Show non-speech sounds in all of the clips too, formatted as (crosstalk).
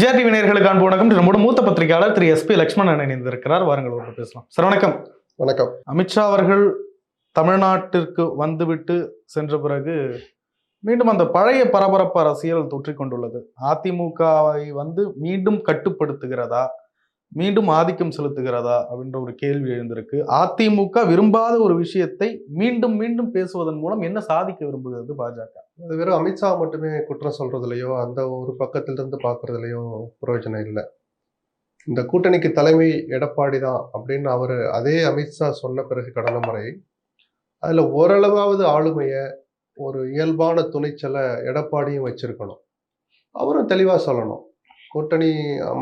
MGR TV நேயர்களுக்கு அன்பு வணக்கம். நம்மோட மூத்த பத்திரிகையாளர் திரு எஸ்பி லட்சுமணன் இணைந்திருக்கிறார். வாருங்கள் அவரோட பேசலாம். சார் வணக்கம். வணக்கம். அமித்ஷா அவர்கள் தமிழ்நாட்டிற்கு வந்துவிட்டு சென்ற பிறகு மீண்டும் அந்த பழைய பரபரப்பு அரசியல் தொற்றிக் கொண்டுள்ளது அதிமுகவை வந்து மீண்டும் கட்டுப்படுத்துகிறதா? மீண்டும் ஆதிக்கம் செலுத்துகிறதா அப்படின்ற ஒரு கேள்வி எழுந்திருக்கு. அதிமுக விரும்பாத ஒரு விஷயத்தை மீண்டும் மீண்டும் பேசுவதன் மூலம் என்ன சாதிக்க விரும்புகிறது பாஜக? அது வெறும் அமித்ஷா மட்டுமே குற்றம் சொல்றதுலையோ அந்த ஒரு பக்கத்திலிருந்து பார்க்கறதுலையோ பிரயோஜனம் இல்லை. இந்த கூட்டணிக்கு தலைமை எடப்பாடி தான் அப்படின்னு அவர் அதே அமித்ஷா சொன்ன பிறகு கடந்த முறை அதில் ஓரளவாவது ஆளுமையை ஒரு இயல்பான துணிச்சலை எடப்பாடியும் வச்சிருக்கணும். அவரும் தெளிவாக சொல்லணும். கூட்டணி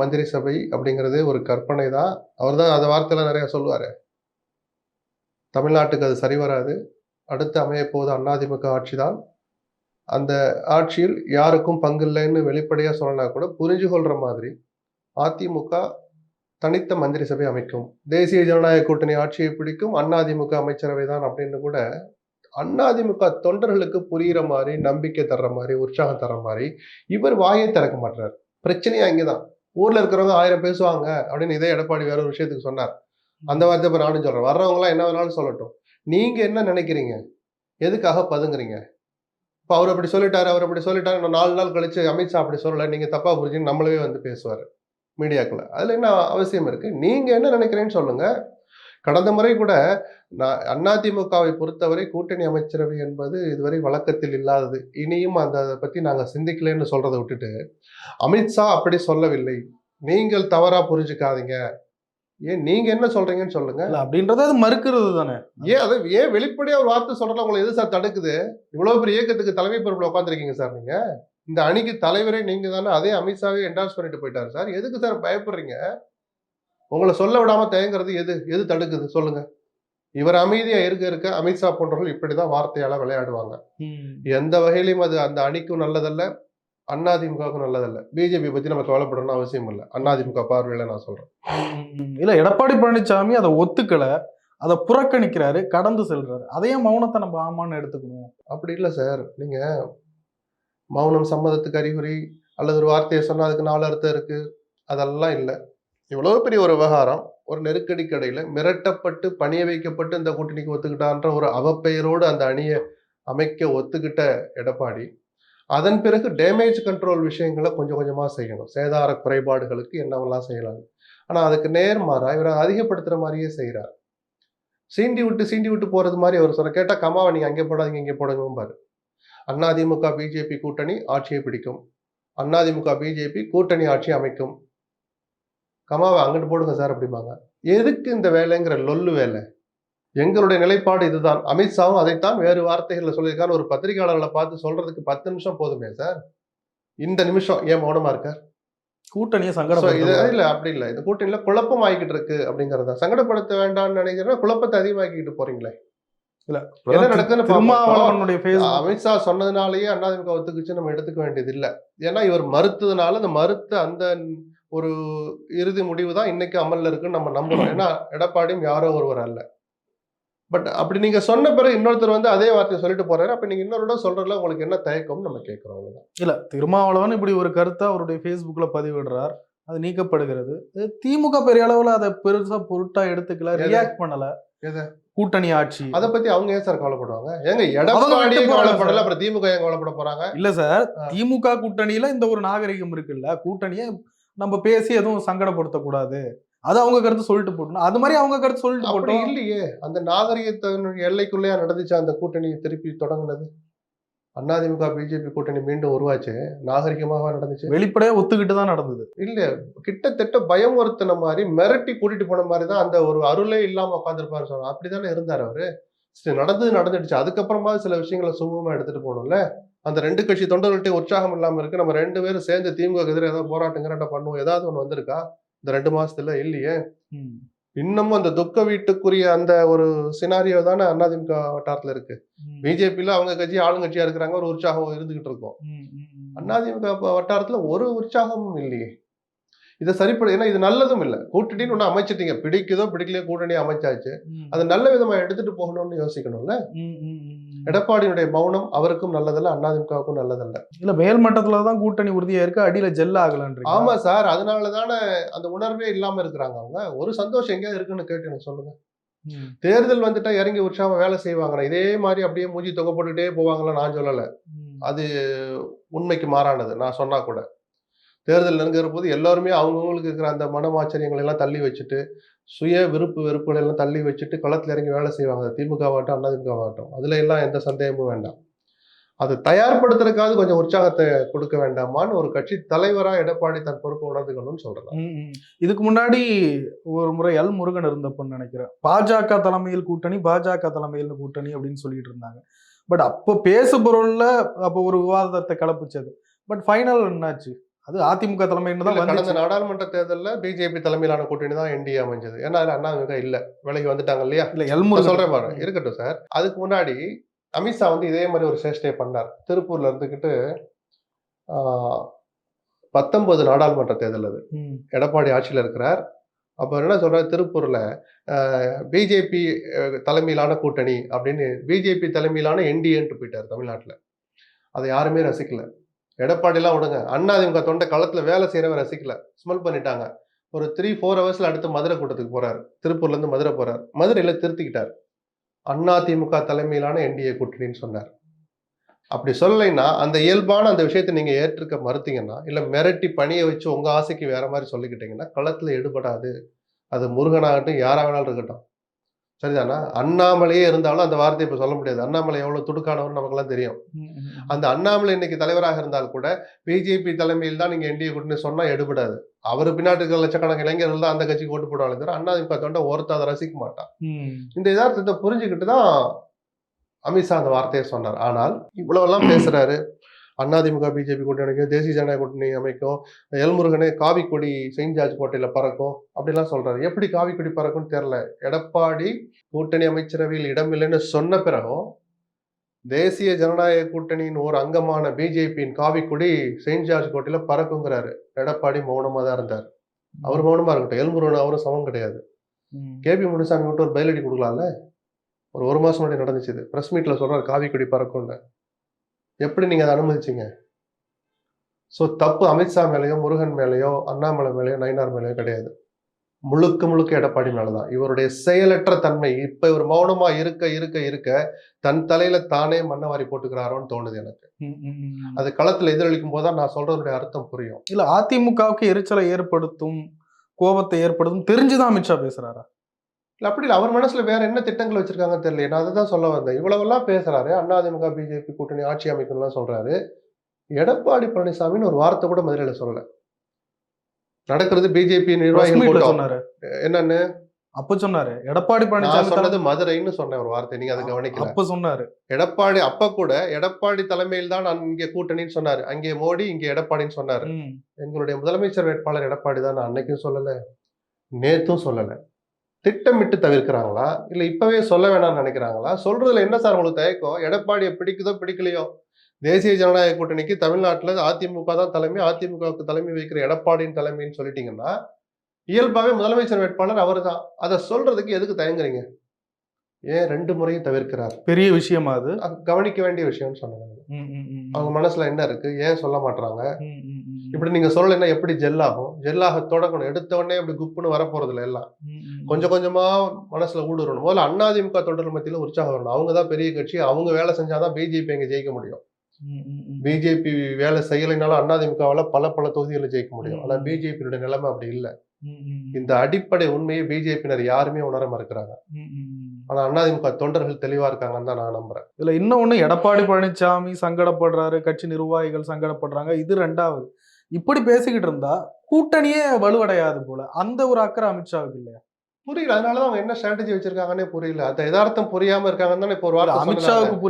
மந்திரி சபை அப்படிங்கிறது ஒரு கற்பனை தான் அவர் தான் அந்த வார்த்தையில நிறைய சொல்லுவார். தமிழ்நாட்டுக்கு அது சரி வராது. அடுத்து அமையப்போது போது அதிமுக ஆட்சி தான். அந்த ஆட்சியில் யாருக்கும் பங்கு இல்லைன்னு வெளிப்படையாக சொல்லனா கூட புரிஞ்சு கொள்ற மாதிரி அதிமுக தனித்த மந்திரி சபை அமைக்கும். தேசிய ஜனநாயக கூட்டணி ஆட்சியை பிடிக்கும் அதிமுக அமைச்சரவை தான் அப்படின்னு கூட அதிமுக தொண்டர்களுக்கு புரிகிற மாதிரி நம்பிக்கை தர்ற மாதிரி உற்சாகம் தர்ற மாதிரி இவர் வாயை திறக்க மாட்டார் பிரச்சனையே அங்கேதான் ஊர்ல இருக்கிறவங்க ஆயிரம் பேசுவாங்க அப்படின்னு இதே எடப்பாடி வேற ஒரு விஷயத்துக்கு சொன்னார். அந்த வார்த்தை இப்போ நானும் சொல்றேன். வர்றவங்களாம் என்ன வேணாலும் சொல்லட்டும். நீங்க என்ன நினைக்கிறீங்க? எதுக்காக பதுங்குறீங்க? இப்போ அவர் அப்படி சொல்லிட்டாரு அவர் அப்படி சொல்லிட்டாரு. இன்னும் நாலு நாள் கழிச்சு அமித்ஷா அப்படி சொல்லலை நீங்க தப்பா புரிஞ்சுன்னு நம்மளவே வந்து பேசுவார் மீடியாக்குள்ள. அதுல என்ன அவசியம் இருக்கு? நீங்க என்ன நினைக்கிறேன்னு சொல்லுங்க. கடந்த முறை கூட நான் அதிமுகவை பொறுத்தவரை கூட்டணி அமைச்சரவை என்பது இதுவரை வழக்கத்தில் இல்லாதது. இனியும் அந்த அதை பத்தி நாங்க சிந்திக்கலைன்னு சொல்றதை விட்டுட்டு அமித்ஷா அப்படி சொல்லவில்லை. நீங்கள் தவறா புரிஞ்சுக்காதீங்க. ஏன் நீங்க என்ன சொல்றீங்கன்னு சொல்லுங்க. இல்ல அப்படின்றத அது மறுக்கிறது தானே. ஏன் அதை ஏன் வெளிப்படையா ஒரு வார்த்தை சொல்றல உங்களை எது சார் தடுக்குது? இவ்வளவு பெரிய இயக்கத்துக்கு தலைமை பொறுப்புல உட்காந்துருக்கீங்க சார் நீங்க? இந்த அணிக்கு தலைவரே நீங்க தானே அதே அமித்ஷாவே என்டார்ஸ் பண்ணிட்டு போயிட்டாரு சார். எதுக்கு சார் பயப்படுறீங்க? உங்களை சொல்ல விடாம தயங்குறது எது? எது தடுக்குது? சொல்லுங்க. இவர் அமைதியா இருக்க இருக்க அமித்ஷா போன்றவர்கள் இப்படிதான் வார்த்தையால விளையாடுவாங்க. எந்த வகையிலும் அது அந்த அணிக்கும் நல்லதல்ல அதிமுகவுக்கும் நல்லதல்ல. பிஜேபி பத்தி நம்ம கவலைப்படணும்னு அவசியம் இல்லை. அதிமுக பார்வையில நான் சொல்றேன். இல்ல எடப்பாடி பழனிசாமி அதை ஒத்துக்கல. அதை புறக்கணிக்கிறாரு கடந்து செல்றாரு. அதையே மௌனத்தை நம்ம ஆமான்னு எடுத்துக்கணும். அப்படி இல்லை சார். நீங்க மௌனம் சம்மதத்துக்கு அறிகுறி அல்லது ஒரு வார்த்தையை சொன்னா அதுக்கு நாலு அர்த்தம் இருக்கு. அதெல்லாம் இல்லை. இவ்வளவு பெரிய ஒரு விவகாரம் ஒரு நெருக்கடி கடையில் மிரட்டப்பட்டு பணிய வைக்கப்பட்டு இந்த கூட்டணிக்கு ஒத்துக்கிட்டான்ற ஒரு அவப்பெயரோடு அந்த அணியை அமைக்க ஒத்துக்கிட்ட எடப்பாடி அதன் பிறகு டேமேஜ் கண்ட்ரோல் விஷயங்களை கொஞ்சம் கொஞ்சமாக செய்யணும். சேதார குறைபாடுகளுக்கு என்னவெல்லாம் செய்யலாம். ஆனால் அதுக்கு நேர்மாறா இவர் அதிகப்படுத்துகிற மாதிரியே செய்கிறார் சீண்டி விட்டு சீண்டி விட்டு போகிறது மாதிரி அவர் சொல்ல கேட்டால் கமாவை நீங்க அங்கே போடாதீங்க இங்கே போடுங்க அதிமுக பிஜேபி கூட்டணி ஆட்சியை பிடிக்கும். அதிமுக பிஜேபி கூட்டணி ஆட்சி அமைக்கும். கமாவை அங்கிட்டு போடுங்க சார் அப்படிம்பாங்க. எதுக்கு இந்த வேலைங்கிற லொல்லு வேலை? எங்களுடைய நிலைப்பாடு இதுதான். அமித்ஷாவும் அதைத்தான் வேறு வார்த்தைகள்ல சொல்லியிருக்காரு. ஒரு பத்திரிகையாளர்களை பார்த்து சொல்றதுக்கு பத்து நிமிஷம் போதுமே சார்? இந்த நிமிஷம் ஏன் மௌனமா இருக்கார்? கூட்டணியை So, இது சங்கடம் இல்ல அப்படி இல்ல. இந்த கூட்டணியில குழப்பம் ஆகிக்கிட்டு இருக்கு அப்படிங்கறத. சங்கடப்படுத்த வேண்டாம்னு நினைக்கிறேன் குழப்பத்தை அதிகமாக்கிட்டு போறீங்களே. அமித்ஷா சொன்னதுனாலயே அதிமுக ஒத்துக்குச்சு நம்ம எடுத்துக்க வேண்டியது இல்ல ஏன்னா இவர் மறுத்ததுனால அந்த மறுத்த அந்த ஒரு இறுதி முடிவு தான் இன்னைக்கு அமல்ல இருக்குன்னு நம்ம நம்புறோம். (clears throat) ஏன்னா எடப்பாடியும் யாரோ ஒருவர் அல்ல. பட் அப்படி நீங்க சொன்ன பிறகு இன்னொருத்தர் வந்து அதே வார்த்தையை சொல்லிட்டு போறாரு. அப்ப நீங்க இன்னொரு சொல்றதுல உங்களுக்கு என்ன தயக்கம்னு நம்ம கேட்கிறோம் அவ்வளவுதான். இல்ல திருமாவளவன் இப்படி ஒரு கருத்தை அவருடைய Facebookல பதிவிடுறார். அது நீக்கப்படுகிறது. திமுக பெரிய அளவுல அதை பெருசா பொருட்டா எடுத்துக்கல? ரியாக்ட் பண்ணல. எது? கூட்டணி ஆட்சி. அத பத்தி அவங்க ஏன் சார் கவலைப்படுவாங்க? ஏங்க எடப்பாடியே கவலைப்படல. அப்புறம் திமுக ஏன் கவலைப்பட போறாங்க? இல்ல சார். திமுக கூட்டணியில இந்த ஒரு நாகரிகம் இருக்குல்ல கூட்டணியை நம்ம பேசி எதுவும் சங்கடப்படுத்த கூடாது அது அவங்க கருத்து சொல்லிட்டு போட்டணும் அது மாதிரி அவங்க கருத்து சொல்லிட்டு அப்படி போட்டோம். இல்லையே. அந்த நாகரிகத்தினுடைய எல்லைக்குள்ளேயா நடந்துச்சு அந்த கூட்டணி திருப்பி தொடங்குனது? அதிமுக பிஜேபி கூட்டணி மீண்டும் உருவாச்சு. நாகரிகமாக நடந்துச்சு. வெளிப்படையா ஒத்துக்கிட்டு தான் நடந்தது. இல்ல கிட்டத்தட்ட பயமுறுத்தின மாதிரி மிரட்டி கூட்டிட்டு போன மாதிரி தான் அந்த ஒரு அருளே இல்லாம உட்காந்துருப்பாரு சொல்றாங்க அப்படிதானே இருந்தார் அவரு? நடந்தது நடந்துடுச்சு. அதுக்கப்புறமா சில விஷயங்களை சுமூகமா எடுத்துட்டு போகணும்ல. அந்த ரெண்டு கட்சி தொண்டர்கள்ட்ட உற்சாகம் இல்லாம இருக்கு. நம்ம ரெண்டு பேரும் சேர்ந்து திமுக எதிராக ஏதாவது போராட்டம் கிராட்டம் பண்ணுவோம். ஏதாவது ஒண்ணு வந்திருக்கா? இந்த ரெண்டு மாசத்துல இல்லையே. இன்னமும் அந்த துக்க வீட்டுக்குரிய அந்த ஒரு சினாரியோ தானே அதிமுக வட்டாரத்துல இருக்கு. பிஜேபியில அவங்க கட்சி ஆளுங்கட்சியா இருக்கிறாங்க. ஒரு உற்சாகம் இருந்துகிட்டு இருக்கும். அதிமுக வட்டாரத்துல ஒரு உற்சாகமும் இல்லையே. இதை சரிப்பட ஏன்னா இது நல்லதும் இல்லை. கூட்டணின்னு ஒண்ணு அமைச்சிட்டீங்க. பிடிக்குதோ பிடிக்கலையோ கூட்டணி அமைச்சாச்சு. அது நல்ல விதமா எடுத்துட்டு போகணும்னு யோசிக்கணும்ல. எடப்பாடியினுடைய மௌனம் அவருக்கும் நல்லதல்ல அதிமுகவுக்கும் நல்லதல்ல. இல்ல மேல் தான் கூட்டணி உறுதியா இருக்கு அடியில ஜெல் ஆகலன்றீங்க. ஆமா சார் அதனால தானே அந்த உணர்வே இல்லாம இருக்கிறாங்க அவங்க. ஒரு சந்தோஷம் எங்கேயாவது இருக்குன்னு கேட்டு எனக்கு சொல்லுங்க. தேர்தல் வந்துட்டா இறங்கி உற்சாகமா வேலை செய்வாங்க இதே மாதிரி அப்படியே மூஞ்சி தொகை போட்டுட்டே போவாங்களா நான் சொல்லல. அது உண்மைக்கு மாறானது நான் சொன்னா கூட. தேர்தல் நெருங்குற போது எல்லாருமே அவங்கவுங்களுக்கு இருக்கிற அந்த மனமாச்சரியங்களை எல்லாம் தள்ளி வச்சுட்டு சுய விருப்பு வெறுப்புகளை எல்லாம் தள்ளி வச்சுட்டு களத்தில் இறங்கி வேலை செய்வாங்க. திமுகவாகட்டும் அதிமுகவாகட்டும் அதில் எல்லாம் எந்த சந்தேகமும் வேண்டாம். அதை தயார்படுத்துறதுக்காவது கொஞ்சம் உற்சாகத்தை கொடுக்க வேண்டாமான்னு ஒரு கட்சி தலைவரா எடப்பாடி தன் பொறுப்பை உணர்ந்துக்கணும்னு சொல்றேன். இதுக்கு முன்னாடி ஒரு முறை எல் முருகன் இருந்தப்பன்னு நினைக்கிறேன். பாஜக தலைமையில் கூட்டணி பாஜக தலைமையில் கூட்டணி அப்படின்னு சொல்லிட்டு இருந்தாங்க. பட் அப்போ பேசு பொருள்ல அப்போ ஒரு விவாதத்தை கலப்புச்சது பட் ஃபைனல் என்னாச்சு? அது அதிமுக தலைமைன்னு தான் கடந்த நாடாளுமன்ற தேர்தல்ல பிஜேபி தலைமையிலான கூட்டணி தான் என்டிஏ அமைஞ்சது. ஏன்னா அதுல அண்ணாதிமுக இல்ல. விலகி வந்துட்டாங்க இல்லையா? இல்ல எல் நான் முருகன் சொல்றேன் பாருங்க இருக்கட்டும் சார். அதுக்கு முன்னாடி அமித்ஷா வந்து இதே மாதிரி ஒரு சேஷ்டையை பண்ணார். திருப்பூர்ல இருந்துகிட்டு ஆஹ், பத்தொன்பது நாடாளுமன்ற தேர்தல் அது. எடப்பாடி ஆட்சியில் இருக்கிறார். அப்போ என்ன சொல்றாரு? திருப்பூர்ல பிஜேபி தலைமையிலான கூட்டணி அப்படின்னு பிஜேபி தலைமையிலான என்டிஏன்ட்டு போயிட்டார் தமிழ்நாட்டுல. அதை யாருமே ரசிக்கல. எடப்பாடிலாம் விடுங்க. அண்ணா இவங்க தொண்டை களத்தில் வேலை செய்கிறவன் ரசிக்கல. ஸ்மெல் பண்ணிட்டாங்க. ஒரு த்ரீ ஃபோர் ஹவர்ஸில் அடுத்து மதுரை கூட்டத்துக்கு போகிறார் திருப்பூர்லேருந்து மதுரை போகிறார் மதுரையில் திருத்திக்கிட்டார். திமுக தலைமையிலான என்டிஏ கூட்டணின்னு சொன்னார். அப்படி சொல்லலைன்னா அந்த இயல்பான அந்த விஷயத்தை நீங்கள் ஏற்றுக்க மறுத்தீங்கன்னா இல்லை மிரட்டி பணியை வச்சு உங்கள் ஆசைக்கு வேற மாதிரி சொல்லிக்கிட்டீங்கன்னா களத்தில் எடுபடாது அது முருகனாகட்டும் யாராக வேணாலும் இருக்கட்டும். சரிதானா? அண்ணாமலையே இருந்தாலும் அந்த வார்த்தையை இப்ப சொல்ல முடியாது. அண்ணாமலை எவ்வளவு துடுக்கானவர் நமக்கெல்லாம் தெரியும். அந்த அண்ணாமலை இன்னைக்கு தலைவராக இருந்தால் கூட பிஜேபி தலைமையில் தான் நீங்க என்டிஏ கூட்டணி சொன்னா எடுபடாது. அவர் பின்னாடி இருக்கிற லட்சக்கணக்கான இளைஞர்கள் தான் அந்த கட்சிக்கு ஓட்டு போடுவாங்க தவிர அண்ணாதிமுக தொண்டை ஒருத்த அதை ரசிக்க மாட்டான் இந்த யதார்த்தத்தை புரிஞ்சுக்கிட்டு தான் அமித்ஷா அந்த வார்த்தையை சொன்னார். ஆனால் இவ்வளவெல்லாம் பேசுறாரு. அதிமுக பிஜேபி கூட்டணி அமைக்கும் தேசிய ஜனநாயக கூட்டணி அமைக்கும் எல்முருகனே காவி கொடி செயின்ட் ஜார்ஜ் கோட்டையில பறக்கும் அப்படிலாம் சொல்றாரு. எப்படி காவி கொடி பறக்கும்னு தெரியல. எடப்பாடி கூட்டணி அமைச்சரவையில் இடமில்லைன்னு சொன்ன பிறகும் தேசிய ஜனநாயக கூட்டணியின் ஒரு அங்கமான பிஜேபியின் காவி கொடி செயின்ட் ஜார்ஜ் கோட்டையில பறக்குங்கிறாரு. எடப்பாடி மௌனமா தான் இருந்தார். அவர் மௌனமா இருக்கட்டும். எல்முருகன் அவரும் சமம் கிடையாது. கேபி முனுசாமி மட்டும் ஒரு பதிலடி கொடுக்கலாம்ல? ஒரு ஒரு மாசம் முன்னாடி நடந்துச்சு பிரஸ் மீட்ல சொல்றாரு காவி கொடி பறக்கும்னு. எப்படி நீங்க அதை அனுமதிச்சீங்க? ஸோ தப்பு அமித்ஷா மேலேயோ முருகன் மேலேயோ அண்ணாமலை மேலேயோ நயினார் மேலேயோ கிடையாது. முழுக்க முழுக்க எடப்பாடி மேலதான். இவருடைய செயலற்ற தன்மை இப்ப இவர் மௌனமா இருக்க இருக்க இருக்க தன் தலையில தானே மண்ணவாரி போட்டுக்கிறாரோன்னு தோணுது எனக்கு. அது களத்துல எதிரொலிக்கும் போதுதான் நான் சொல்றதுடைய அர்த்தம் புரியும். இல்ல அதிமுகவுக்கு எரிச்சலை ஏற்படுத்தும் கோபத்தை ஏற்படுத்தும் தெரிஞ்சுதான் அமித்ஷா பேசுறாரா? இல்ல அப்படி இல்லை. அவர் மனசுல வேற என்ன திட்டங்கள் வச்சிருக்காங்கன்னு தெரியல. நான் அதை தான் சொல்ல வந்தேன். இவ்வளவெல்லாம் பேசுறாரு. அதிமுக பிஜேபி கூட்டணி ஆட்சி அமைக்கணும்லாம் சொல்றாரு. எடப்பாடி பழனிசாமின்னு ஒரு வார்த்தை கூட மதுரையில சொல்லல. நடக்கிறது பிஜேபி நிர்வாகிகள் சொன்னாரு. என்னன்னு? அப்ப சொன்னாரு. எடப்பாடி பழனிசாமி சொன்னது மதுரைன்னு சொன்னேன் ஒரு வார்த்தை. நீங்க அதை கவனிக்கல. அப்ப சொன்னாரு. எடப்பாடி அப்ப கூட எடப்பாடி தலைமையில் தான் நான் இங்கே கூட்டணின்னு சொன்னாரு. அங்கே மோடி இங்க எடப்பாடின்னு சொன்னாரு. எங்களுடைய முதலமைச்சர் வேட்பாளர் எடப்பாடி தான். நான் அன்னைக்கும் சொல்லல நேத்தும் சொல்லல. திட்டமிட்டு தவிர்க்கிறாங்களா? இல்ல இப்பவே சொல்ல வேணாம்னு நினைக்கிறாங்களா? சொல்றதுல என்ன சார் உங்களுக்கு தயக்கம்? எடப்பாடியை பிடிக்குதோ பிடிக்கலையோ? தேசிய ஜனநாயக கூட்டணிக்கு தமிழ்நாட்டுல அதிமுக தான் தலைமை அதிமுகவுக்கு தலைமை வைக்கிற எடப்பாடியின் தலைமைன்னு சொல்லிட்டீங்கன்னா இயல்பாவே முதலமைச்சர் வேட்பாளர் அவர் தான். அதை சொல்றதுக்கு எதுக்கு தயங்குறீங்க? ஏன் ரெண்டு முறையும் தவிர்க்கிறார்? பெரிய விஷயமா அது? கவனிக்க வேண்டிய விஷயம்னு சொன்னாங்க. அவங்க மனசுல என்ன இருக்கு? ஏன் சொல்ல மாட்டாங்க இப்படி நீங்க சொல்லலைன்னா எப்படி ஜெல் ஆகும்? ஜெல்லாக தொடங்கணும். எடுத்த உடனே அப்படி குப்புன்னு வரப்போறது இல்லை எல்லாம் கொஞ்சம் கொஞ்சமா மனசுல ஊடுருவணும். முதல்ல அதிமுக தொண்டர்கள் மத்தியில உற்சாகம் வரணும். அவங்க தான் பெரிய கட்சி. அவங்க வேலை செஞ்சாதான் பிஜேபி அங்க ஜெயிக்க முடியும். பிஜேபி வேலை செய்யலைனாலும் அதிமுகவால பல பல தொகுதிகளில் ஜெயிக்க முடியும். ஆனா. பிஜேபியோட நிலைமை அப்படி இல்லை. இந்த அடிப்படை உண்மையை பிஜேபியினர் யாருமே உணர மறுக்கிறாங்க. ஆனா அதிமுக தொண்டர்கள் தெளிவா இருக்காங்கன்னு தான் நான் நம்புறேன். இதுல இன்னொன்னு எடப்பாடி பழனிசாமி சங்கடப்படுறாரு. கட்சி நிர்வாகிகள் சங்கடப்படுறாங்க. இது ரெண்டாவது. இப்படி பேசிக்கிட்டு இருந்தா கூட்டணியே வலுவடையாது போல. அந்த ஒரு அக்கறை அமித்ஷாவுக்கு இல்லையா? புரியல. அதனாலதான் அவங்க என்ன ஸ்ட்ராட்டஜி வச்சிருக்காங்கன்னே புரியல. அந்த யதார்த்தம் புரியாம இருக்காங்கன்னு தானே இப்போ ஒரு வார்த்தை. அமித்ஷாவுக்கு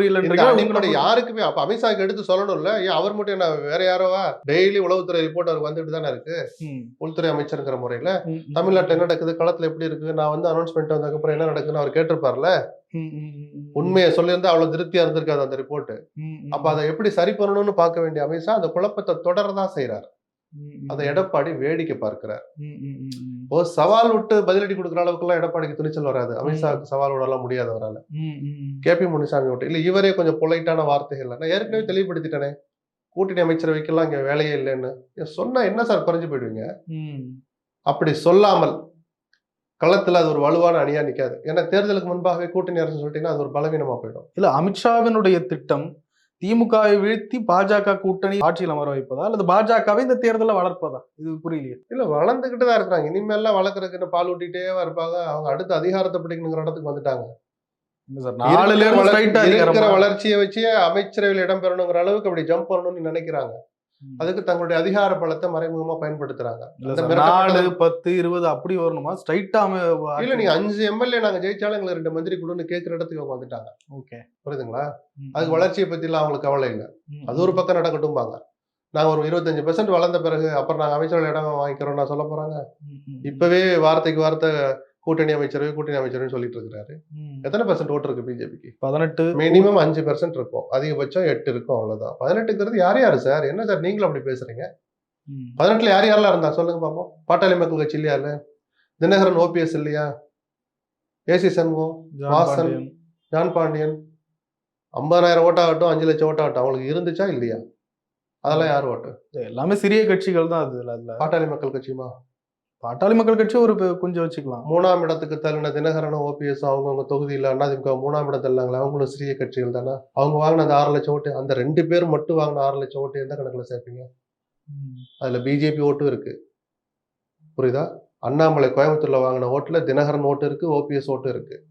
உங்களுக்கு- யாருக்குமே அப்ப அமித்ஷாக்கு எடுத்து சொல்லணும்ல. ஏன் அவர் மட்டும் என்ன வேற யாரோவா? டெய்லி உளவுத்துறை ரிப்போர்ட் அவருக்கு வந்துட்டு தானே இருக்கு. உள்துறை அமைச்சருங்கிற முறையில. தமிழ்நாட்டுல என்ன நடக்குது? களத்துல எப்படி இருக்கு? நான் வந்து அனௌன்ஸ்மெண்ட் வந்ததுக்கு அப்புறம் என்ன நடக்குதுன்னு அவர் கேட்டிருப்பார்ல. உண்மையை சொல்லியிருந்தா அவ்வளவு திருப்தியா இருந்திருக்காது அந்த ரிப்போர்ட். அப்ப அதை எப்படி சரி பண்ணணும்னு பார்க்க வேண்டிய அமித்ஷா அந்த குழப்பத்தை தொடரதான் ம். அதை எடப்பாடி வேடிக்கை பார்க்கிறார். ஓ சவால் விட்டு பதிலடி கொடுக்குற அளவுக்கு எல்லாம் எடப்பாடிக்கு துணிச்சல் வராது. அமித்ஷாவுக்கு சவால் விடலாம் முடியாது அவரால். கே பி முனுசாமி விட்டு இல்ல இவரே கொஞ்சம் பொலைட்டான வார்த்தைகள். நான் ஏற்கனவே தெளிவுபடுத்திட்டேனே. கூட்டணி அமைச்சரவைக்கெல்லாம் இங்க வேலையே இல்லைன்னு. சொன்னா என்ன சார் குறைஞ்சு போயிடுவீங்க. அப்படி சொல்லாமல் களத்துல அது ஒரு வலுவான அணியா நிக்காது. ஏன்னா தேர்தலுக்கு முன்பாகவே கூட்டணி அரசு சொல்லிட்டீங்கன்னா அது ஒரு பலவீனமா போயிடும். இல்ல அமித்ஷாவினுடைய திட்டம் திமுகவை வீழ்த்தி பாஜக கூட்டணி ஆட்சியில் அமர வைப்பதா? அல்லது பாஜகவை இந்த தேர்தலில் வளர்ப்பதா? இது புரியலையே. இல்ல வளர்ந்துகிட்டு தான் இருக்கிறாங்க. இனிமேல்லாம் வளர்க்கறதுக்கு பால் ஊட்டிட்டே இருப்பாங்க. அவங்க அடுத்த அதிகாரத்தை பிடிக்கணுங்கிற இடத்துக்கு வந்துட்டாங்க. இருக்கிற வளர்ச்சியை வச்சு அமைச்சரவையில் இடம் பெறணுங்கிற அளவுக்கு அப்படி ஜம்ப் பண்ணணும்னு நினைக்கிறாங்க. அதுக்கு தங்களுடைய அதிகார பலத்தை மறைமுகமா பயன்படுத்துறாங்க. நாலு பத்து இருபது அப்படி வரணுமா? ஸ்ட்ரைட்டா இல்ல நீங்க அஞ்சு எம்எல்ஏ நாங்க ஜெயிச்சாலும் எங்களுக்கு ரெண்டு மந்திரி கொடுன்னு கேட்கிற இடத்துக்கு வந்துட்டாங்க. ஓகே புரியுதுங்களா? அதுக்கு வளர்ச்சியை பத்தி எல்லாம் அவங்களுக்கு கவலை இல்லை. அது ஒரு பக்கம் நடக்கட்டும்பாங்க. நாங்க ஒரு இருபத்தஞ்சு பெர்சென்ட் வளர்ந்த பிறகு அப்புறம் நாங்க அமைச்சர்கள் இடம் வாங்கிக்கிறோம் நான் சொல்ல போறாங்க. இப்பவே வார்த்தைக்கு வார்த்தை கூட்டணி அமைச்சரவை கூட்டணி அமைச்சரவை சொல்லிட்டு இருக்காரு எத்தனை பெர்சென்ட் ஓட்டு இருக்கு பிஜேபிக்கு பதினெட்டு மினிமம் அஞ்சு பெர்சென்ட் இருக்கும். அதிகபட்சம் எட்டு இருக்கும் அவ்வளவுதான். பதினெட்டுங்கிறது யார் யாரு சார் என்ன சார் நீங்களும் அப்படி பேசுறீங்க. பதினெட்டுல யார் யாரெல்லாம் இருந்தா? சொல்லுங்க பாப்போம். பாட்டாளி மக்கள் கட்சி இல்லையா இல்ல? தினகரன் ஓபிஎஸ் இல்லையா? ஏசி சண்முகம் வாசன். ஜான் பாண்டியன். ஐம்பதாயிரம் ஓட்டாகட்டும் அஞ்சு லட்சம் ஓட்டாகட்டும் அவங்களுக்கு இருந்துச்சா இல்லையா? அதெல்லாம் யார் ஓட்டு? எல்லாமே சிறிய கட்சிகள் தான் அதுல. பாட்டாளி மக்கள் கட்சியுமா? பாட்டாளி மக்கள் கட்சி ஒரு கொஞ்சம் வச்சுக்கலாம். மூணாம் இடத்துக்கு தள்ளின தினகரனும் ஓபிஎஸ் அவங்கவுங்க தொகுதியில் அதிமுக மூணாம் இடம் தள்ளாங்களே அவங்களும் சிறிய கட்சிகள் தானே? அவங்க வாங்கின அந்த ஆறு லட்சம் ஓட்டு அந்த ரெண்டு பேர் மட்டும் வாங்கின ஆறு லட்சம் ஓட்டு எந்த கணக்கில் சேர்ப்பீங்க? அதில் பிஜேபி ஓட்டும் இருக்கு. புரியுதா? அண்ணாமலை கோயம்புத்தூரில் வாங்கின ஓட்டில் தினகரன் ஓட்டு இருக்கு ஓபிஎஸ் ஓட்டு இருக்கு.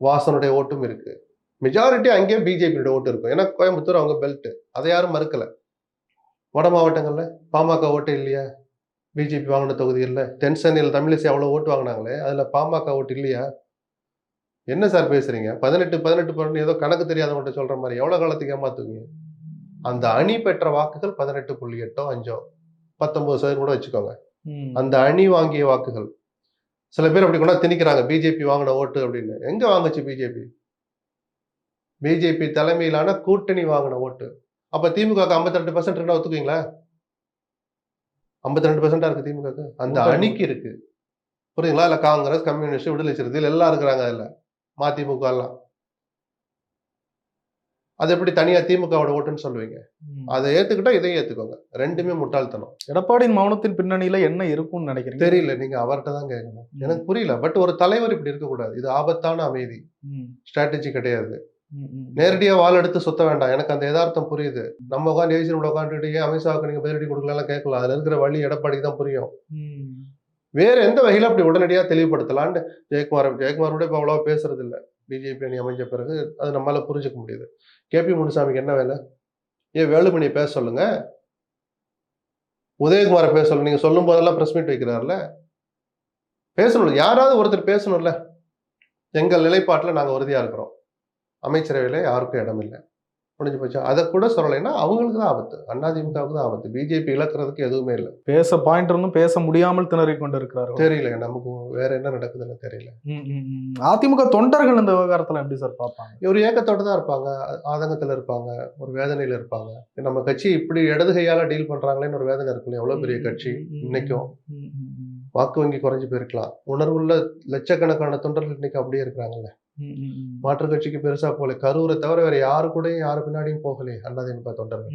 வாசனுடைய ஓட்டும் இருக்கு. மெஜாரிட்டி அங்கேயே பிஜேபியோட ஓட்டு இருக்கும். ஏன்னா கோயம்புத்தூர் அவங்க பெல்ட் அதை யாரும் மறுக்கலை. வட மாவட்டங்களில் பாமக ஓட்டு இல்லையா? பிஜேபி வாங்கின தொகுதி இல்லை தென் சென்னையில் தமிழிசை அவ்வளோ ஓட்டு வாங்கினாங்களே அதுல பாமக ஓட்டு இல்லையா? என்ன சார் பேசுறீங்க? பதினெட்டு பதினெட்டு பதினெட்டு ஏதோ கணக்கு தெரியாதவங்கள்ட்ட சொல்ற மாதிரி எவ்வளவு காலத்துக்கு ஏமாத்துவீங்க? அந்த அணி பெற்ற வாக்குகள் பதினெட்டு புள்ளி எட்டோ அஞ்சோ பத்தொன்பது சதவீதம் கூட வச்சுக்கோங்க. அந்த அணி வாங்கிய வாக்குகள். சில பேர் அப்படி கூட திணிக்கிறாங்க பிஜேபி வாங்கின ஓட்டு அப்படின்னு. எங்க வாங்குச்சு பிஜேபி பிஜேபி தலைமையிலான கூட்டணி வாங்கின ஓட்டு. அப்ப திமுக ஐம்பத்தி ரெண்டு பர்சன்ட் ஒத்துக்குவீங்களா? ஐம்பத்தி ரெண்டு பர்சன்டா இருக்கு திமுக அந்த. அணிக்கு இருக்கு. புரியுங்களா இல்ல காங்கிரஸ் கம்யூனிஸ்ட் விடுதலை சிறுத்தைகள் எல்லாம் இருக்கிறாங்க அதுல. மதிமுக எல்லாம். அது எப்படி தனியா திமுகவோட ஓட்டுன்னு சொல்லுவீங்க. அதை ஏத்துக்கிட்டா இதையும் ஏத்துக்கோங்க. ரெண்டுமே முட்டாள்தனம். எடப்பாடியின் மௌனத்தின் பின்னணியில என்ன இருக்கும்னு நினைக்கிறீங்க? தெரியல. நீங்க அவர்கிட்ட தான் கேட்கணும். எனக்கு புரியல. பட் ஒரு தலைவர் இப்படி இருக்கக்கூடாது. இது ஆபத்தான அமைதி. ஸ்ட்ராட்டஜி கிடையாது. ம், ம். நேரடியா வாள் எடுத்து சுத்த வேண்டாம். எனக்கு அந்த யதார்த்தம் புரியுது. நம்ம உட்காந்து ஏசி ரூம்ல உட்காந்துட்டு ஏன் அமித்ஷாவுக்கு நீங்க பதிலடி கொடுக்கலாம் கேட்கலாம். அதுல இருக்கிற வழி எடப்பாடிக்கு தான் புரியும். வேற எந்த வகையில அப்படி உடனடியா தெளிவுபடுத்தலான்னு ஜெயக்குமார் ஜெயக்குமார் கூட இப்ப அவ்வளவா பேசுறது இல்ல பிஜேபி அணி அமைஞ்ச பிறகு அது நம்மளால புரிஞ்சுக்க முடியுது. கேபி முனுசாமிக்கு என்ன வேலை? ஏன் வேலுமணியை பேச சொல்லுங்க. உதயகுமாரை பேச சொல்லுங்க. நீங்க சொல்லும் போதெல்லாம் பிரஸ் மீட் வைக்கிறாருல பேசணும் யாராவது ஒருத்தர் பேசணும்ல. எங்கள் நிலைப்பாட்டுல நாங்க உறுதியா இருக்கிறோம். அமைச்சரவையில யாருக்கும் இடம் இல்லை முடிஞ்சு போச்சா. அதை கூட சொல்லலைன்னா அவங்களுக்கு தான் ஆபத்து. அதிமுகவுக்கு தான் ஆபத்து. பிஜேபி இழக்கிறதுக்கு எதுவுமே இல்லை. பேச பாயிண்ட் இருந்தும் பேச முடியாமல் திணறி கொண்டு இருக்கிறார்கள் தெரியல. நமக்கு வேற என்ன நடக்குதுன்னு தெரியல. அதிமுக தொண்டர்கள் இந்த விவகாரத்துல எப்படி சார் பார்ப்பாங்க? ஒரு ஏக்கத்தோட தான் இருப்பாங்க. ஆதங்கத்துல இருப்பாங்க. ஒரு வேதனையில இருப்பாங்க. நம்ம கட்சி இப்படி இடது கையால டீல் பண்றாங்களேன்னு ஒரு வேதனை இருக்குல்ல? எவ்வளவு பெரிய கட்சி இன்னைக்கும். வாக்கு வங்கி குறைஞ்சு போயிருக்கலாம். உணர்வுள்ள லட்சக்கணக்கான தொண்டர்கள் இன்னைக்கு அப்படியே இருக்கிறாங்கல்ல? ம், ம், ம். மாற்று கட்சிக்கு பெருசா போல கரூரை தவிர வேற யாரு கூடயும் யாரு பின்னாடியும் போகலையே அதிமுக தொண்டர்கள்.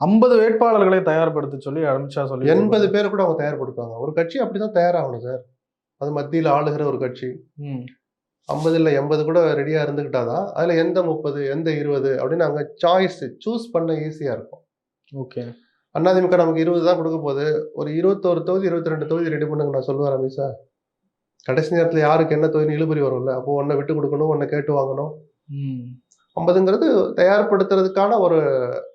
ஐம்பது வேட்பாளர்களை தயார்படுத்த சொல்லி அமித்ஷா சொல்லி எண்பது பேர் கூட அவங்க தயார்படுத்துவாங்க. ஒரு கட்சி அப்படிதான் தயாராகணும் சார். அது மத்தியில் ஆளுகிற ஒரு கட்சி. ஐம்பது இல்லை எண்பது கூட ரெடியா இருந்துக்கிட்டாதான் அதுல எந்த முப்பது எந்த இருபது அப்படின்னு அங்க சாய்ஸ் சூஸ் பண்ண ஈஸியா இருக்கும். ஓகே. அதிமுக நமக்கு இருபது தான் கொடுக்க போகுது. ஒரு இருபத்தோரு தொகுதி இருபத்தி ரெண்டு தொகுதி ரெடி பண்ணுங்க நான் சொல்லுவேன் ரமேஷா. கடைசி நேரத்துல யாருக்கு என்ன தொகுதி இழுபறி வரும்ல. அப்போ ஒன்றை விட்டு கொடுக்கணும் ஒன்றை கேட்டு வாங்கணும். ம். ஐம்பதுங்கிறது தயார்படுத்துறதுக்கான ஒரு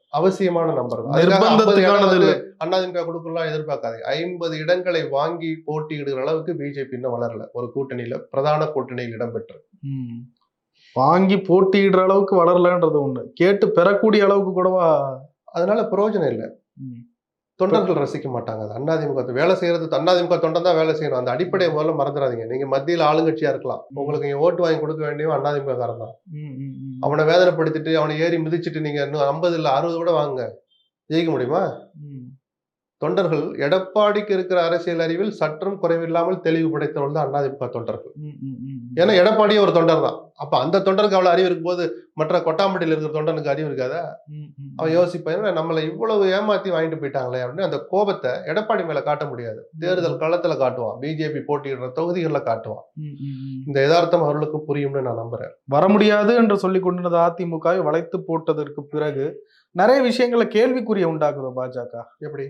அவசியமான நம்பர். தான் அதுக்காக 50 இடம் நிர்பந்தத்துக்கானது வந்து இல்ல அதிமுக கொடுக்கலாம் எதிர்பார்க்காதீங்க. ஐம்பது இடங்களை வாங்கி போட்டியிடுகிற அளவுக்கு பிஜேபி இன்னும் வளரல. ஒரு கூட்டணியில பிரதான கூட்டணியில் இடம்பெற்று. ம். வாங்கி போட்டியிடுற அளவுக்கு வளரலன்றது ஒண்ணு. கேட்டு பெறக்கூடிய அளவுக்கு கூடவா? அதனால பிரயோஜனம் இல்லை. தொண்டர்கள் ரசிக்க மாட்டாங்க. அது அண்ணாதிமுக வேலை செய்யறது அண்ணாதிமுக தொண்டன் தான் வேலை செய்யணும். அந்த அடிப்படையை முதல்ல மறந்துடாதீங்க நீங்க மத்தியில் ஆளுங்கட்சியா இருக்கலாம். உங்களுக்கு இங்க ஓட்டு வாங்கி கொடுக்க வேண்டியவன் அண்ணாதிமுக காரன் தான். அவனை வேதனைப்படுத்திட்டு அவனை ஏறி மிதிச்சிட்டு நீங்க இன்னும் ஐம்பது இல்ல அறுபது கூட வாங்க ஜெயிக்க முடியுமா. தொண்டர்கள் எடப்பாடிக்கு இருக்கிற அரசியல் அறிவில் சற்றும் குறைவில்லாமல் தெளிவு படைத்தவர்கள் தான் அதிமுக தொண்டர்கள். ஏன்னா எடப்பாடியே ஒரு தொண்டர் தான். அப்ப அந்த தொண்டருக்கு அவ்வளவு அறிவு இருக்கும்போது மற்ற கொட்டாம்பட்டியில் இருக்கிற தொண்டனுக்கு அறிவு இருக்காதா? அவன் யோசிப்பான் "என்ன நம்மளை இவ்வளவு ஏமாத்தி வாங்கிட்டு போயிட்டாங்களே அப்படின்னு அந்த கோபத்தை எடப்பாடி மேல காட்ட முடியாது. தேர்தல் களத்துல காட்டுவான். பிஜேபி போட்டியிடுற தொகுதிகளில் காட்டுவான். இந்த யதார்த்தம் அவர்களுக்கு புரியும்னு நான் நம்புறேன். வர முடியாது என்று சொல்லி கொண்டிருந்த அதிமுகவை வளைத்து போட்டதற்கு பிறகு நிறைய விஷயங்களை கேள்விக்குரிய உண்டாக்குது பாஜக. எப்படி?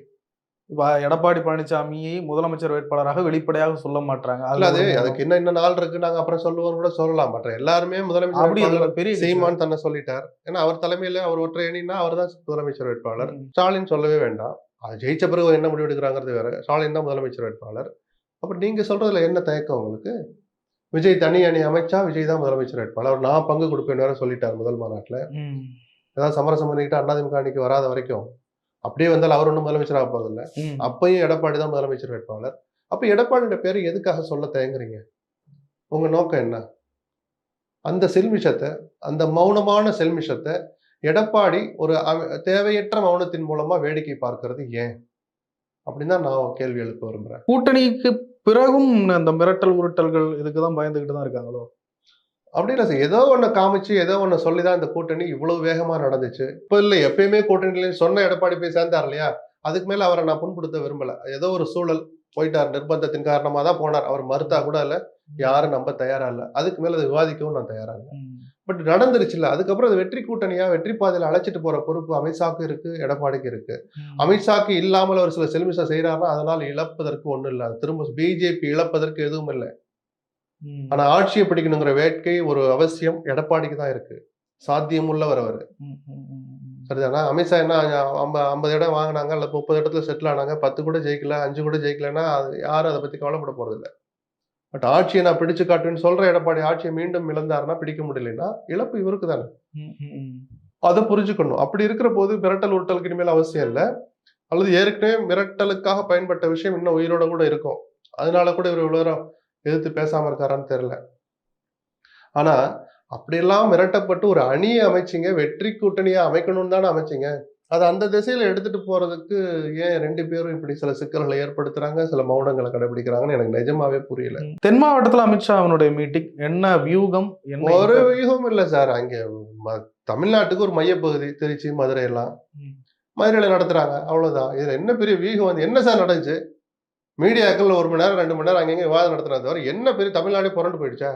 இப்ப எடப்பாடி பழனிசாமியை முதலமைச்சர் வேட்பாளராக வெளிப்படையாக சொல்ல மாட்டாங்க அது அதுக்கு இன்னும் இன்னும் நாள் இருக்கு. நாங்க அப்புறம் சொல்லுவோம் கூட சொல்லலாம். மற்ற எல்லாருமே முதலமைச்சர் பெரிய. சீமான் தன்னை சொல்லிட்டார். ஏன்னா அவர் தலைமையில அவர் ஒற்றை அணின்னா அவர் தான் முதலமைச்சர் வேட்பாளர். ஸ்டாலின் சொல்லவே வேண்டாம். அது ஜெயிச்ச பிறகு என்ன முடிவு எடுக்கிறாங்கிறது வேற. ஸ்டாலின் தான் முதலமைச்சர் வேட்பாளர். அப்புறம் நீங்க சொல்றதுல என்ன தயக்கம் உங்களுக்கு? விஜய் தனி அணி அமைச்சா விஜய் தான் முதலமைச்சர் வேட்பாளர். அவர் நான் பங்கு கொடுப்பேன் வேற சொல்லிட்டார் முதல் மாநாட்டுல. ஏதாவது சமரசம் பண்ணிக்கிட்டு அண்ணாதிமுக அணிக்கு வராத வரைக்கும். அப்படியே வந்தால் அவர் ஒன்றும் முதலமைச்சர் ஆக போதில்லை. அப்பயும் எடப்பாடி தான் முதலமைச்சர் வேட்பாளர். அப்ப எடப்பாடியோட பேரை எதுக்காக சொல்ல தயங்குறீங்க? உங்க நோக்கம் என்ன? அந்த செல்மிஷத்தை அந்த மௌனமான செல்மிஷத்தை எடப்பாடி ஒரு தேவையற்ற மௌனத்தின் மூலமா வேடிக்கை பார்க்கிறது ஏன்? அப்படின்னு தான் நான் கேள்வி எழுப்ப விரும்புறேன். கூட்டணிக்கு பிறகும் அந்த மிரட்டல் உருட்டல்கள் இதுக்கு தான் பயந்துகிட்டு தான் இருக்காங்களோ? அப்படி இல்லை சார். ஏதோ ஒன்று காமிச்சு ஏதோ ஒன்று சொல்லி தான் இந்த கூட்டணி இவ்வளவு வேகமா நடந்துச்சு. இப்போ இல்லை எப்பயுமே கூட்டணியில சொன்ன எடப்பாடி போய் சேர்ந்தார் இல்லையா? அதுக்கு மேல அவரை நான் புண்படுத்த விரும்பல. ஏதோ ஒரு சூழல் போயிட்டார். நிர்பந்தத்தின் காரணமா தான் போனார். அவர் மறுத்தா கூட இல்ல. யாரும் நம்ப தயாரா இல்ல. அதுக்கு மேல அதை விவாதிக்கவும் நான் தயாரா இல்லை. ம். பட் நடந்துருச்சு இல்ல. அதுக்கப்புறம் அது வெற்றி கூட்டணியா வெற்றி பாதையில அழைச்சிட்டு போற பொறுப்பு அமித்ஷாக்கு இருக்கு எடப்பாடிக்கு இருக்கு. ம். அமித்ஷாக்கு இல்லாமல் ஒரு சில செல்மிஷம் செய்யறாருன்னா அதனால் இழப்பதற்கு ஒண்ணும் இல்லை. திரும்ப பிஜேபி இழப்பதற்கு எதுவும் இல்லை. ஆனா ஆட்சியை பிடிக்கணுங்கிற வேட்கை ஒரு அவசியம் எடப்பாடிக்கு தான் இருக்கு. சாத்தியம் உள்ளவர் அவர். சரிதானா? அமித்ஷா என்ன ஐம்பது இடம் வாங்கினாங்க இல்ல முப்பது இடத்துல செட்டில் ஆனாங்க பத்து கூட ஜெயிக்கல அஞ்சு கூட ஜெயிக்கலன்னா அது யாரும் அதை பத்தி கவலைப்பட போறது இல்ல பட் ஆட்சியை நான் பிடிச்சு காட்டுவேன்னு சொல்ற எடப்பாடி ஆட்சியை மீண்டும் இழந்தாருன்னா பிடிக்க முடியலன்னா இழப்பு இவருக்கு தானே. அதை புரிஞ்சுக்கணும். அப்படி இருக்கிற போது மிரட்டல் உருட்டலுக்கு இனிமேல் அவசியம் இல்லை. அல்லது ஏற்கனவே மிரட்டலுக்காக பயன்பட்ட விஷயம் இன்னும் உயிரோட கூட இருக்கும். அதனால கூட இவர் இவ்வளவு நேரம் எதிர்த்து பேசாம இருக்காரான்னு தெரியல. ஆனா அப்படியெல்லாம் மிரட்டப்பட்டு ஒரு அணியை அமைச்சிங்க வெற்றி கூட்டணியா அமைக்கணும்னு தானே அமைச்சிங்க. அது அந்த திசையில எடுத்துட்டு போறதுக்கு ஏன் ரெண்டு பேரும் இப்படி சில சிக்கல்களை ஏற்படுத்துறாங்க சில மௌனங்களை கடைபிடிக்கிறாங்கன்னு எனக்கு நிஜமாவே புரியல. தென் மாவட்டத்துல அமித்ஷா அவனுடைய மீட்டிங் என்ன வியூகம் ஒரு வியூகம் இல்ல சார். அங்க தமிழ்நாட்டுக்கு ஒரு மையப்பகுதி திருச்சி மதுரை எல்லாம். மதுரையில நடத்துறாங்க அவ்வளவுதான். இதுல என்ன பெரிய வியூகம் வந்து என்ன சார் நடந்துச்சு? மீடியாக்கள் ஒரு மணி நேரம் ரெண்டு மணி நேரம் அங்கங்க விவாதம் நடத்தினது தவிர என்ன பெரிய தமிழ்நாடே புரண்டு போயிடுச்சா.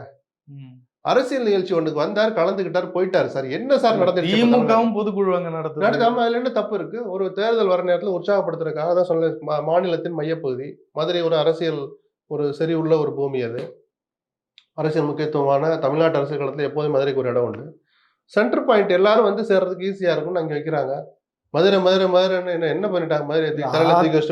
அரசியல் நிகழ்ச்சி ஒண்ணுக்கு வந்தார் கலந்துக்கிட்டார் போயிட்டாரு. சார் என்ன சார் தமிழ்நாட்டுல? திமுகவும் பொதுக்குழு அங்க நடத்துது நடக்காம அதுல என்ன தப்பு இருக்கு? ஒரு தேர்தல் வர நேரத்துல உற்சாகப்படுத்துறதுக்காக தான் சொல்ல மாநிலத்தின் மையப்பகுதி. மதுரை ஒரு அரசியல் ஒரு சரி உள்ள ஒரு பூமி அது. அரசியல் முக்கியத்துவமான தமிழ்நாட்டு அரசியல் களத்துல எப்போதும் மதுரைக்கு ஒரு இடம் உண்டு. சென்டர் பாயிண்ட் எல்லாரும் வந்து சேர்றதுக்கு ஈஸியா இருக்கும்னு அங்க வைக்கிறாங்க. மதுரை மதுரை மதுரைன்னு என்ன என்ன பண்ணிட்டாங்க? மதுரை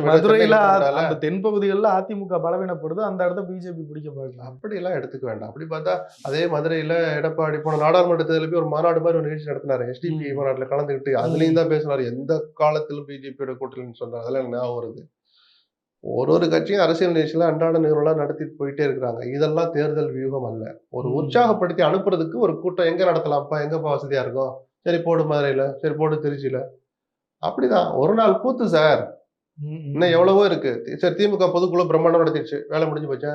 மதுரையில? அந்த தென் பகுதிகளில் அதிமுக பலவீனப்படுது. அந்த இடத்த பிஜேபி பிடிக்க பார்க்கலாம் அப்படி எல்லாம் எடுத்துக்க வேண்டாம். அப்படி பார்த்தா அதே மதுரையில எடப்பாடி போன நாடாளுமன்ற தேர்தலில் போய் ஒரு மாநாடு மாதிரி ஒரு நிகழ்ச்சி நடத்தினாரு. எஸ்டிபி. மாநாட்டுல கலந்துக்கிட்டு அதுலயும் தான் பேசினாரு. எந்த காலத்திலும் பிஜேபியோட கூட்டணின்னு சொன்னார். அதெல்லாம் எனக்கு ஞாபகம் வருது. ஒரு ஒரு கட்சியும் அரசியல் நிகழ்ச்சியில அன்றாட நிகழ்வுலாம் நடத்திட்டு போயிட்டே இருக்கிறாங்க. இதெல்லாம் தேர்தல் வியூகம் அல்ல. ஒரு. உற்சாகப்படுத்தி அனுப்புறதுக்கு ஒரு கூட்டம். எங்க நடத்தலாம்ப்பா? எங்கப்பா வசதியா இருக்கும்? சரி போடு மதுரையில. சரி போடு திருச்சியில. அப்படிதான். ஒரு நாள் கூத்து சார். இன்னும் எவ்வளவோ இருக்கு. சரி திமுக பொதுக்குழு பிரம்மாண்டம் நடத்திடுச்சு. வேலை முடிஞ்சு போச்சா?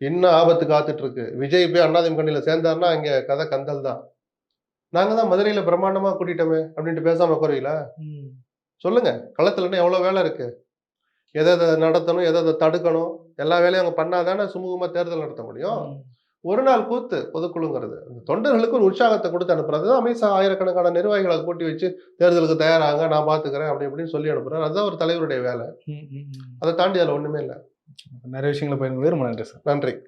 இன்னும் ஆபத்து காத்துட்டு இருக்கு விஜய் போய் அண்ணாதிமுக கண்ணில சேர்ந்தாருன்னா இங்க கதை கந்தல் தான். நாங்க தான் மதுரையில பிரம்மாண்டமா கூட்டிட்டோமே அப்படின்ட்டு பேசாம குறையில ம். சொல்லுங்க. களத்துல இன்னும் எவ்வளவு வேலை இருக்கு? எதை எதை நடத்தணும் எதை எதை தடுக்கணும்? எல்லா வேலையும் அவங்க பண்ணாதானே சுமூகமா தேர்தல் நடத்த முடியும். ஒரு நாள் கூத்து பொதுக்குழுங்கிறது. அந்த தொண்டர்களுக்கு ஒரு உற்சாகத்தை கொடுத்து அனுப்புறது. தான் அமித்ஷா ஆயிரக்கணக்கான நிர்வாகிகளை கூட்டி வச்சு தேர்தலுக்கு தயாராக நான் பாத்துக்கிறேன் அப்படி இப்படின்னு சொல்லி அனுப்புறாரு. அதுதான் ஒரு தலைவருடைய வேலை. அதை தாண்டி அதுல ஒண்ணுமே இல்லை. நிறைய விஷயங்களை பயன்படுத்தி ரொம்ப நன்றி சார். நன்றி.